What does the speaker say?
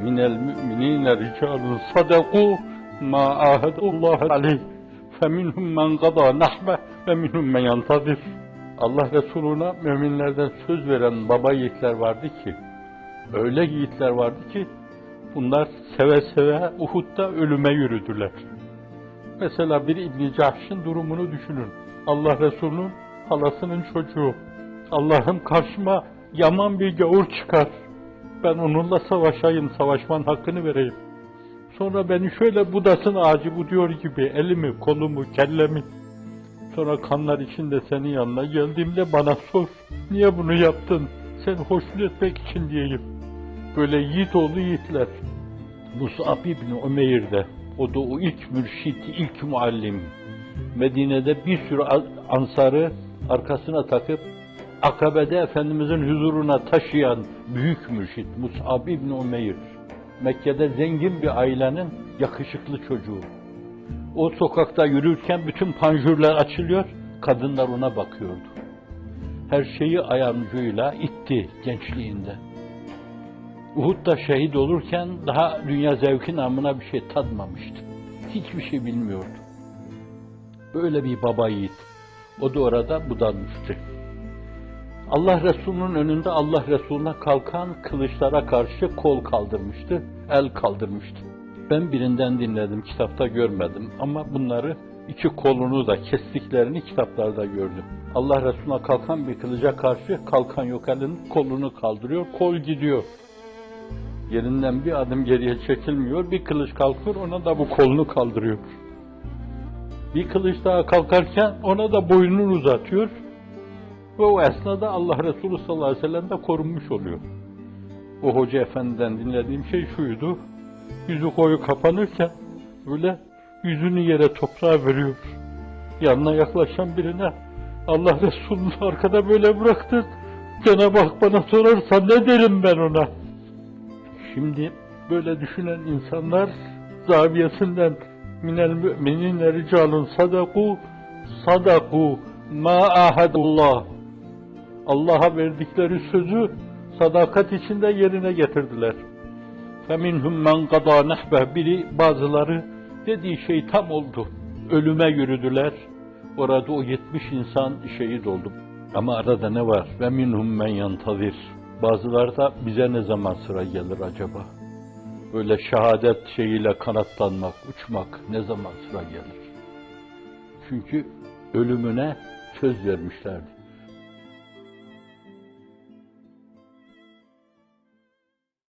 minel müminine ricalun sadaku ma ahadullah aleyh feminhum men gada nahbe ve minhum men yantazir. Allah Resuluna müminlerden söz veren baba yiğitler vardı ki, öyle yiğitler vardı ki, bunlar seve seve Uhud'da ölüme yürüdüler. Mesela bir İbn Cahş'ın durumunu düşünün. Allah Resulü'nün halasının çocuğu. Allah'ım karşıma yaman bir gavur çıkar. Ben onunla savaşayım, savaşman hakkını vereyim. Sonra beni şöyle budasın ağacı buduyor gibi elimi, kolumu, kellemi. Sonra kanlar içinde senin yanına geldiğimde bana sor. Niye bunu yaptın? Sen hoşnut etmek için diyeyim. Böyle yiğit oğlu yiğitler. Mus'ab İbni Ömeyr'de, o da o ilk mürşit, ilk muallim. Medine'de bir sürü ansarı arkasına takıp Akabe'de Efendimizin huzuruna taşıyan büyük mürşit Mus'ab İbni Umeyr. Mekke'de zengin bir ailenin yakışıklı çocuğu. O sokakta yürürken bütün panjurlar açılıyor, kadınlar ona bakıyordu. Her şeyi ayağın ucuyla itti gençliğinde. Uhud'da şehit olurken daha dünya zevki namına bir şey tadmamıştı. Hiçbir şey bilmiyordu. Böyle bir baba yiğit. O da orada budanmıştı. Allah Resulü'nün önünde Allah Resulü'ne kalkan kılıçlara karşı kol kaldırmıştı, el kaldırmıştı. Ben birinden dinledim, kitapta görmedim ama bunları iki kolunu da kestiklerini kitaplarda gördüm. Allah Resulü'ne kalkan bir kılıca karşı kalkan yok elin kolunu kaldırıyor, kol gidiyor. Yerinden bir adım geriye çekilmiyor, bir kılıç kalkıyor, ona da bu kolunu kaldırıyor. Bir kılıç daha kalkarken ona da boynunu uzatıyor ve o esnada Allah Resulü sallallahu aleyhi ve sellem de korunmuş oluyor. O hoca efendiden dinlediğim şey şuydu, yüzü koyu kapanırken böyle yüzünü yere toprağa veriyor. Yanına yaklaşan birine Allah Resulü'nü arkada böyle bıraktın. Cenab-ı Hak bana sorarsa ne derim ben ona? Şimdi böyle düşünen insanlar zaviyesinden minel müminine ricalun sadaku sadaku ma ahadullah Allah'a verdikleri sözü sadakat içinde yerine getirdiler. فَمِنْهُمْ مَنْ قَضَى نَحْبَهِ Biri bazıları dediği şey tam oldu. Ölüme yürüdüler. Orada o 70 insan şehit oldu. Ama arada ne var? وَمِنْهُمْ مَنْ يَنْتَظِرْ Bazıları da bize ne zaman sıra gelir acaba? Böyle şehadet şeyiyle kanatlanmak, uçmak ne zaman sıra gelir? Çünkü ölümüne söz vermişlerdi.